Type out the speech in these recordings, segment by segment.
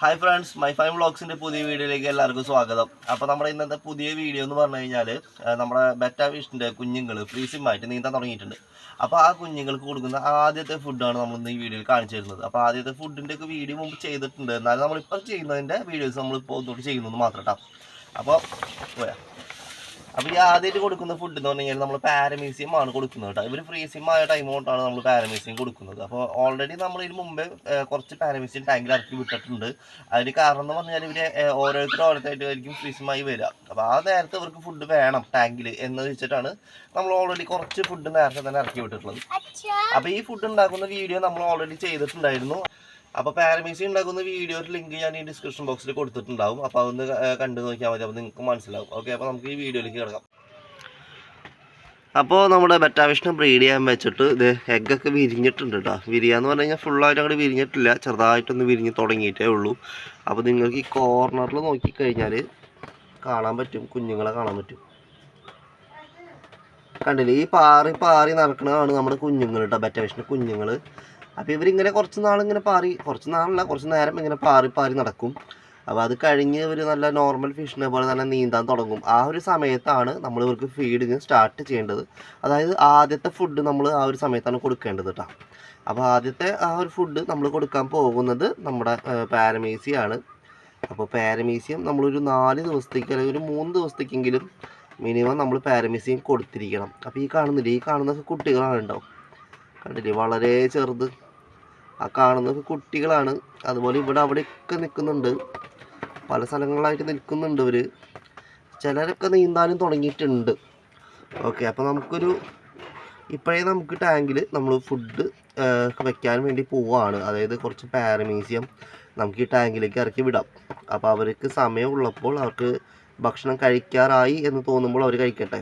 Hi friends my five വ്ളോഗ്സിന്റെ പുതിയ വീഡിയോയിലേക്ക് എല്ലാവർക്കും സ്വാഗതം. അപ്പോൾ നമ്മുടെ ഇന്നത്തെ പുതിയ വീഡിയോ എന്ന് പറഞ്ഞു കഴിഞ്ഞാൽ നമ്മുടെ ബെറ്റ ഫിഷിന്റെ കുഞ്ഞുങ്ങൾ ഫ്രീസിമായിട്ട് നീന്താൻ തുടങ്ങിയിട്ടുണ്ട്. അപ്പോൾ ആ കുഞ്ഞുങ്ങൾക്ക് കൊടുക്കുന്ന ആദ്യത്തെ ഫുഡാണ് നമ്മൾ ഇന്ന് ഈ വീഡിയോയിൽ കാണിച്ചു തരുന്നത്. അപ്പോൾ ആദ്യത്തെ ഫുഡിന്റെ ഒക്കെ വീഡിയോ മുമ്പ് ചെയ്തിട്ടുണ്ട്. എന്നാലും നമ്മളിപ്പോൾ ചെയ്യുന്നതിന്റെ വീഡിയോസ് നമ്മളിപ്പോൾ ഒന്നുകൂടി ചെയ്യുന്നത് മാത്രം കേട്ടോ. അപ്പോൾ പോയാ. അപ്പോൾ ഈ ആദ്യമായിട്ട് കൊടുക്കുന്ന ഫുഡ് എന്ന് പറഞ്ഞു കഴിഞ്ഞാൽ നമ്മൾ പാരമീസിയം ആണ് കൊടുക്കുന്നത് കേട്ടോ. ഇവർ ഫ്രീസിയം ആയ ടൈം കൊണ്ടാണ് നമ്മൾ പാരമീസിയം കൊടുക്കുന്നത്. അപ്പോൾ ഓൾറെഡി നമ്മൾ ഇതിന് മുമ്പേ കുറച്ച് പാരമീസിയം ടാങ്കിൽ ഇറക്കി വിട്ടിട്ടുണ്ട്. അതിന് കാരണം എന്ന് പറഞ്ഞാൽ ഇവർ ഓരോരുത്തർ ഓരോരുത്തരായിട്ടായിരിക്കും ഫ്രീസിയമായി വരിക അപ്പോൾ ആ നേരത്തെ ഇവർക്ക് ഫുഡ് വേണം ടാങ്കിൽ എന്ന് വെച്ചിട്ടാണ് നമ്മൾ ഓൾറെഡി കുറച്ച് ഫുഡ് നേരത്തെ തന്നെ ഇറക്കി വിട്ടിട്ടുള്ളത്. അപ്പോൾ ഈ ഫുഡ് ഉണ്ടാക്കുന്ന വീഡിയോ നമ്മൾ ഓൾറെഡി ചെയ്തിട്ടുണ്ടായിരുന്നു. അപ്പോൾ പാരമീസി ഉണ്ടാക്കുന്ന വീഡിയോയുടെ ലിങ്ക് ഞാൻ ഈ ഡിസ്ക്രിപ്ഷൻ ബോക്സിൽ കൊടുത്തിട്ടുണ്ടാവും. അപ്പോൾ അതൊന്ന് കണ്ടു നോക്കിയാൽ മതി. അപ്പോൾ നിങ്ങൾക്ക് മനസ്സിലാവും. ഓക്കെ അപ്പോൾ നമുക്ക് ഈ വീഡിയോയിലേക്ക് കിടക്കാം. അപ്പോൾ നമ്മുടെ ബെറ്റാവിഷ്ണു ബ്രീഡ് ചെയ്യാൻ വെച്ചിട്ട് ഇത് എഗ്ഗൊക്കെ വിരിഞ്ഞിട്ടുണ്ട് കേട്ടോ വിരിയാന്ന് പറഞ്ഞു കഴിഞ്ഞാൽ ഫുള്ളായിട്ട് അങ്ങോട്ട് വിരിഞ്ഞിട്ടില്ല. ചെറുതായിട്ടൊന്ന് വിരിഞ്ഞ് തുടങ്ങിയിട്ടേ ഉള്ളൂ. അപ്പോൾ നിങ്ങൾക്ക് ഈ കോർണറിൽ നോക്കിക്കഴിഞ്ഞാൽ കാണാൻ പറ്റും. കുഞ്ഞുങ്ങളെ കാണാൻ പറ്റും. കണ്ടില്ലേ? ഈ പാറി പാറി നടക്കുന്നതാണ് നമ്മുടെ കുഞ്ഞുങ്ങൾ കേട്ടോ ബെറ്റാവിഷ്ണു കുഞ്ഞുങ്ങൾ അപ്പോൾ ഇവരിങ്ങനെ കുറച്ച് നാളിങ്ങനെ പാറി കുറച്ച് നാളല്ല കുറച്ച് നേരം ഇങ്ങനെ പാറി പാറി നടക്കും. അപ്പോൾ അത് കഴിഞ്ഞ് ഇവർ നല്ല നോർമൽ ഫിഷിനെ പോലെ തന്നെ നീന്താൻ തുടങ്ങും. ആ ഒരു സമയത്താണ് നമ്മൾ ഇവർക്ക് ഫീഡിങ് സ്റ്റാർട്ട് ചെയ്യേണ്ടത്. അതായത് ആദ്യത്തെ ഫുഡ് നമ്മൾ ആ ഒരു സമയത്താണ് കൊടുക്കേണ്ടത് കേട്ടോ അപ്പോൾ ആദ്യത്തെ ആ ഒരു ഫുഡ് നമ്മൾ കൊടുക്കാൻ പോകുന്നത് നമ്മുടെ പാരമീസിയാണ്. അപ്പോൾ പാരമീസിയം നമ്മളൊരു നാല് ദിവസത്തേക്ക് അല്ലെങ്കിൽ ഒരു മൂന്ന് ദിവസത്തേക്കെങ്കിലും മിനിമം നമ്മൾ പാരമീസിയം കൊടുത്തിരിക്കണം. അപ്പോൾ ഈ കാണുന്നില്ലേ? ഈ കാണുന്ന കുട്ടികളാണ് ഉണ്ടാവും കണ്ടില്ലേ? വളരെ ചെറുത്. ആ കാണുന്നത് കുട്ടികളാണ്. അതുപോലെ ഇവിടെ അവിടെയൊക്കെ നിൽക്കുന്നുണ്ട്. പല സ്ഥലങ്ങളിലായിട്ട് നിൽക്കുന്നുണ്ട് ഇവർ ചിലരൊക്കെ നീന്താനും തുടങ്ങിയിട്ടുണ്ട്. ഓക്കെ അപ്പോൾ നമുക്കൊരു ഇപ്പോഴേ നമുക്ക് ടാങ്കിൽ നമ്മൾ ഫുഡ് വെക്കാൻ വേണ്ടി പോവുകയാണ് അതായത് കുറച്ച് പാരമീസിയം നമുക്ക് ഈ ടാങ്കിലേക്ക് ഇറക്കി വിടാം. അപ്പോൾ അവർക്ക് സമയമുള്ളപ്പോൾ അവർക്ക് ഭക്ഷണം കഴിക്കാറായി എന്ന് തോന്നുമ്പോൾ അവർ കഴിക്കട്ടെ.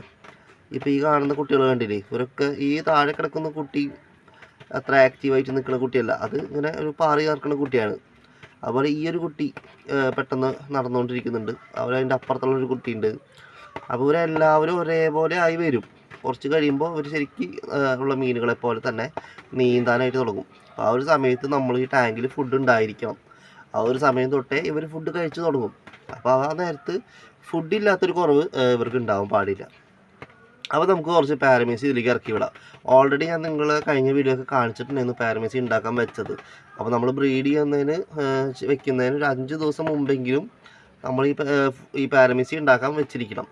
ഇപ്പോൾ ഈ കാണുന്ന കുട്ടികൾ കണ്ടില്ലേ ഇവരൊക്കെ ഈ താഴെ കിടക്കുന്ന കുട്ടി അത്ര ആക്റ്റീവായിട്ട് നിൽക്കുന്ന കുട്ടിയല്ല. അത് ഇങ്ങനെ ഒരു പാറി കറക്കുന്ന കുട്ടിയാണ്. അതുപോലെ ഈ ഒരു കുട്ടി പെട്ടെന്ന് നടന്നുകൊണ്ടിരിക്കുന്നുണ്ട്. അതുപോലെ അതിന്റെ അപ്പുറത്തുള്ള ഒരു കുട്ടിയുണ്ട്. അപ്പോൾ ഇവരെല്ലാവരും ഒരേപോലെ ആയി വരും. കുറച്ച് കഴിയുമ്പോൾ ഇവർ ശരിക്കും ഉള്ള മീനുകളെ പോലെ തന്നെ നീന്താനായിട്ട് തുടങ്ങും. അപ്പോൾ ആ ഒരു സമയത്ത് നമ്മൾ ഈ ടാങ്കിൽ ഫുഡ് ഉണ്ടായിരിക്കണം. ആ ഒരു സമയം തൊട്ടേ ഇവർ ഫുഡ് കഴിച്ചു തുടങ്ങും. അപ്പോൾ ആ നേരത്ത് ഫുഡില്ലാത്തൊരു കുറവ് ഇവർക്ക് ഉണ്ടാവാൻ പാടില്ല. അപ്പോൾ നമുക്ക് കുറച്ച് പാരമേസി ഇതിലേക്ക് ഇറക്കി വിടാം ഓൾറെഡി ഞാൻ നിങ്ങൾ കഴിഞ്ഞ വീഡിയോ ഒക്കെ കാണിച്ചിട്ടുണ്ടായിരുന്നു പാരമേസി ഉണ്ടാക്കാൻ വെച്ചത്. അപ്പോൾ നമ്മൾ ബ്രീഡ് ചെയ്യുന്നതിന് വെക്കുന്നതിന് ഒരു അഞ്ച് ദിവസം മുമ്പെങ്കിലും നമ്മൾ ഈ ഈ പാരമേസി ഉണ്ടാക്കാൻ വെച്ചിരിക്കണം.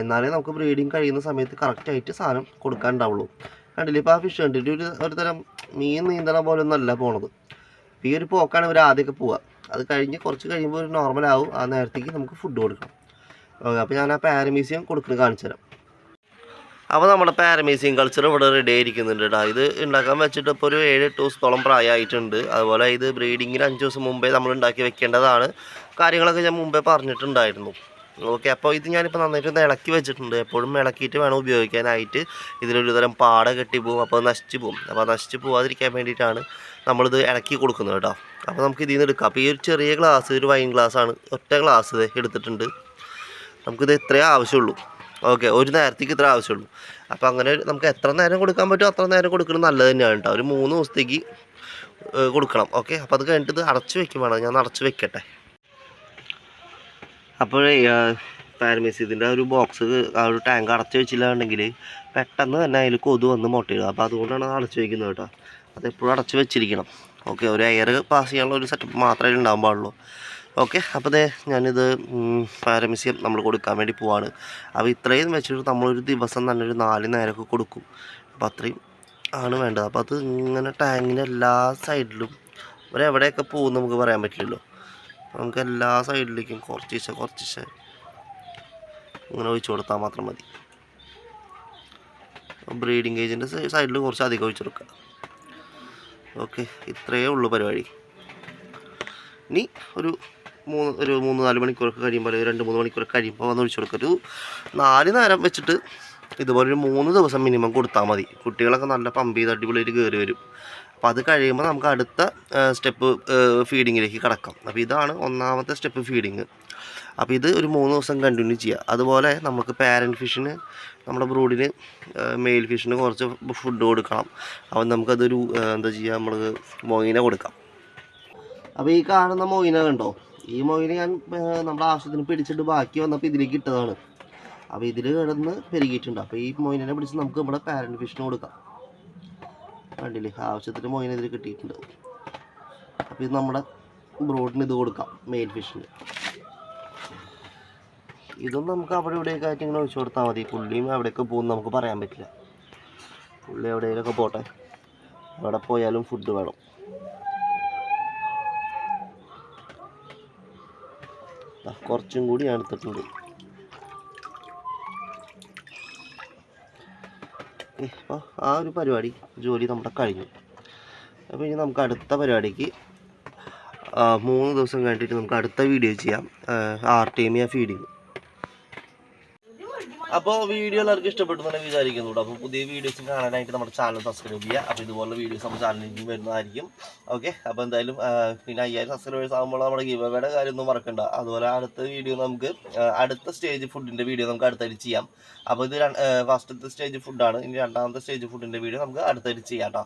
എന്നാലേ നമുക്ക് ബ്രീഡിങ് കഴിയുന്ന സമയത്ത് കറക്റ്റായിട്ട് സാധനം കൊടുക്കാൻ ഉണ്ടാവുള്ളൂ കണ്ടില്ലേ? ഇപ്പോൾ ആ ഫിഷ് കണ്ടിട്ട് ഒരു ഒരു തരം മീൻ നീന്തണ പോലെ ഒന്നല്ല പോണത്. ഈ ഒരു പോക്കാണ് ഇവർ ആദ്യമൊക്കെ പോവുക അത് കഴിഞ്ഞ് കുറച്ച് കഴിയുമ്പോൾ ഒരു നോർമൽ ആവും. ആ നേരത്തേക്ക് നമുക്ക് ഫുഡ് കൊടുക്കണം. ഓക്കെ അപ്പോൾ ഞാൻ ആ പാരമീസിയം കൊടുക്കുന്നത് കാണിച്ചു തരാം അപ്പോൾ നമ്മുടെ പാരമീസിയം കൾച്ചർ ഇവിടെ റെഡി ആയിരിക്കുന്നുണ്ട് കേട്ടോ ഇത് ഉണ്ടാക്കാൻ വെച്ചിട്ട് ഇപ്പോൾ ഒരു ഏഴ് എട്ട് ദിവസത്തോളം പ്രായമായിട്ടുണ്ട് അതുപോലെ ഇത് ബ്രീഡിങ്ങിന് അഞ്ച് ദിവസം മുമ്പേ നമ്മൾ ഉണ്ടാക്കി വെക്കേണ്ടതാണ്. കാര്യങ്ങളൊക്കെ ഞാൻ മുമ്പേ പറഞ്ഞിട്ടുണ്ടായിരുന്നു. ഓക്കെ അപ്പോൾ ഇത് ഞാനിപ്പോൾ നന്നായിട്ട് ഒന്ന് ഇളക്കി വെച്ചിട്ടുണ്ട്. എപ്പോഴും ഇളക്കിയിട്ട് വേണം ഉപയോഗിക്കാനായിട്ട്. ഇതിലൊരു തരം പാട കെട്ടി പോകും അപ്പോൾ നശിച്ചു പോകും അപ്പോൾ നശിച്ചു പോവാതിരിക്കാൻ വേണ്ടിയിട്ടാണ് നമ്മളിത് ഇളക്കി കൊടുക്കുന്നത് കേട്ടോ അപ്പോൾ നമുക്ക് ഇതിൽ നിന്ന് എടുക്കാം. അപ്പോൾ ഈ ഒരു ചെറിയ ഗ്ലാസ് ഒരു വൈൻ ഗ്ലാസ്സാണ് ഒറ്റ ഗ്ലാസ് എടുത്തിട്ടുണ്ട്. നമുക്കിത് ഇത്രയേ ആവശ്യമുള്ളൂ. ഓക്കെ ഒരു നേരത്തേക്ക് ഇത്ര ആവശ്യമുള്ളൂ. അപ്പോൾ അങ്ങനെ നമുക്ക് എത്ര നേരം കൊടുക്കാൻ പറ്റുമോ അത്ര നേരം കൊടുക്കുന്നത് നല്ലത് തന്നെയാണ് കേട്ടോ ഒരു മൂന്ന് ദിവസത്തേക്ക് കൊടുക്കണം. ഓക്കെ അപ്പോൾ അത് കഴിഞ്ഞിട്ട് ഇത് അടച്ച് വെക്കും വേണം. ഞാൻ അടച്ച് വെക്കട്ടെ. അപ്പോൾ പാരമീസിയത്തിന്റെ ഒരു ബോക്സ് ആ ഒരു ടാങ്ക് അടച്ച് വെച്ചില്ലാന്നുണ്ടെങ്കിൽ പെട്ടെന്ന് തന്നെ അതിൽ കൊതു വന്ന് മുട്ടയിടുക അപ്പോൾ അതുകൊണ്ടാണ് അത് അടച്ച് വെക്കുന്നത് കേട്ടോ അതെപ്പോഴും അടച്ച് വെച്ചിരിക്കണം. ഓക്കെ ഒരു എയർ പാസ് ചെയ്യാനുള്ള ഒരു സെറ്റപ്പ് മാത്രമേ ഉണ്ടാകാൻ പാടുള്ളൂ. ഓക്കെ അപ്പോൾ ദേ ഞാനിത് പാരമിസ്യം നമ്മൾ കൊടുക്കാൻ വേണ്ടി പോവാണ്. അപ്പോൾ ഇത്രയും വെച്ചിട്ട് നമ്മളൊരു ദിവസം തന്നെ ഒരു നാല് നേരമൊക്കെ കൊടുക്കും. അപ്പോൾ അത്രയും ആണ് വേണ്ടത്. അപ്പോൾ അത് ഇങ്ങനെ ടാങ്കിന്റെ എല്ലാ സൈഡിലും ഇവരെവിടെയൊക്കെ പോകും നമുക്ക് പറയാൻ പറ്റില്ലല്ലോ. നമുക്ക് എല്ലാ സൈഡിലേക്കും കുറച്ചിശ കുറച്ചിശ ഇങ്ങനെ ഒഴിച്ചു കൊടുത്താൽ മാത്രം മതി. ബ്രീഡിങ് ഏജിന്റെ സൈഡിൽ കുറച്ച് അധികം ഒഴിച്ചു കൊടുക്കുക. ഓക്കെ ഇത്രയേ ഉള്ളൂ പരിപാടി. ഇനി ഒരു മൂന്ന് ഒരു മൂന്ന് നാല് മണിക്കൂറൊക്കെ കഴിയുമ്പോൾ അല്ലെങ്കിൽ രണ്ട് മൂന്ന് മണിക്കൂറൊക്കെ കഴിയുമ്പോൾ വന്ന് ഒഴിച്ചു കൊടുക്കുക ഒരു നാല് നേരം വെച്ചിട്ട് ഇതുപോലെ ഒരു മൂന്ന് ദിവസം മിനിമം കൊടുത്താൽ മതി. കുട്ടികളൊക്കെ നല്ല പമ്പ് ചെയ്ത് അടിപൊളിയായിട്ട് കയറി വരും. അപ്പോൾ അത് കഴിയുമ്പോൾ നമുക്ക് അടുത്ത സ്റ്റെപ്പ് ഫീഡിങ്ങിലേക്ക് കിടക്കാം. അപ്പോൾ ഇതാണ് ഒന്നാമത്തെ സ്റ്റെപ്പ് ഫീഡിങ് അപ്പോൾ ഇത് ഒരു മൂന്ന് ദിവസം കണ്ടിന്യൂ ചെയ്യുക അതുപോലെ നമുക്ക് പാരന്റ് ഫിഷിന് നമ്മുടെ ബ്രൂഡിന് മെയിൽ ഫിഷിന് കുറച്ച് ഫുഡ് കൊടുക്കണം. അപ്പം നമുക്കതൊരു എന്താ ചെയ്യുക നമ്മൾ മൊയിന കൊടുക്കാം. അപ്പോൾ ഈ കാണുന്ന മൊയിന കണ്ടോ? ഈ മൊയിന ഞാൻ നമ്മുടെ ആവശ്യത്തിന് പിടിച്ചിട്ട് ബാക്കി വന്നപ്പോൾ ഇതിലേക്ക് ഇട്ടതാണ്. അപ്പോൾ ഇതിൽ കിടന്ന് പെരുകിയിട്ടുണ്ട്. അപ്പോൾ ഈ മൊയിനെ പിടിച്ച് നമുക്ക് നമ്മുടെ പാരന്റ് ഫിഷിന് കൊടുക്കാം. കണ്ടില്ലേ? ആവശ്യത്തിന് മൊയിനെ ഇതിൽ കിട്ടിയിട്ടുണ്ട്. അപ്പോൾ ഇത് നമ്മുടെ ബ്രോഡിന് ഇത് കൊടുക്കാം മെയിൻ ഫിഷിന് ഇതൊന്നും നമുക്ക് അവിടെ ഇവിടെയൊക്കെ ആയിട്ട് ഇങ്ങനെ ഒഴിച്ചു കൊടുത്താൽ മതി. പുള്ളിയും എവിടെയൊക്കെ പോകും നമുക്ക് പറയാൻ പറ്റില്ല. പുള്ളി എവിടെയെങ്കിലൊക്കെ പോട്ടെ. എവിടെ പോയാലും ഫുഡ് വേണം. കുറച്ചും കൂടി ഞാൻ എടുത്തിട്ടുണ്ട് ഇപ്പോൾ ആ ഒരു പരിപാടി ജോലി നമ്മുടെ കഴിഞ്ഞു. അപ്പോൾ ഇനി നമുക്ക് അടുത്ത പരിപാടിക്ക് മൂന്ന് ദിവസം കഴിഞ്ഞിട്ട് നമുക്ക് അടുത്ത വീഡിയോ ചെയ്യാം. ആർട്ടേമിയ ഫീഡിങ് അപ്പോൾ വീഡിയോ എല്ലാവർക്കും ഇഷ്ടപ്പെട്ടു വിചാരിക്കുന്നു അപ്പോൾ പുതിയ വീഡിയോസ് കാണാനായിട്ട് നമ്മുടെ ചാനൽ സബ്സ്ക്രൈബ് ചെയ്യുക. അപ്പോൾ ഇതുപോലുള്ള വീഡിയോസ് നമ്മുടെ ചാനലിലേക്ക് വരുന്നതായിരിക്കും. ഓക്കെ അപ്പോൾ എന്തായാലും പിന്നെ അയ്യായിരം സബ്സ്ക്രൈബേഴ്സ് ആകുമ്പോൾ നമ്മുടെ ഗീവയുടെ കാര്യമൊന്നും മറക്കണ്ട. അതുപോലെ അടുത്ത വീഡിയോ നമുക്ക് അടുത്ത സ്റ്റേജ് ഫുഡിന്റെ വീഡിയോ നമുക്ക് അടുത്തായിട്ട് ചെയ്യാം. അപ്പോൾ ഇത് ഫസ്റ്റത്തെ സ്റ്റേജ് ഫുഡാണ് ഇനി രണ്ടാമത്തെ സ്റ്റേജ് ഫുഡിന്റെ വീഡിയോ നമുക്ക് അടുത്തായിട്ട് ചെയ്യാം കേട്ടോ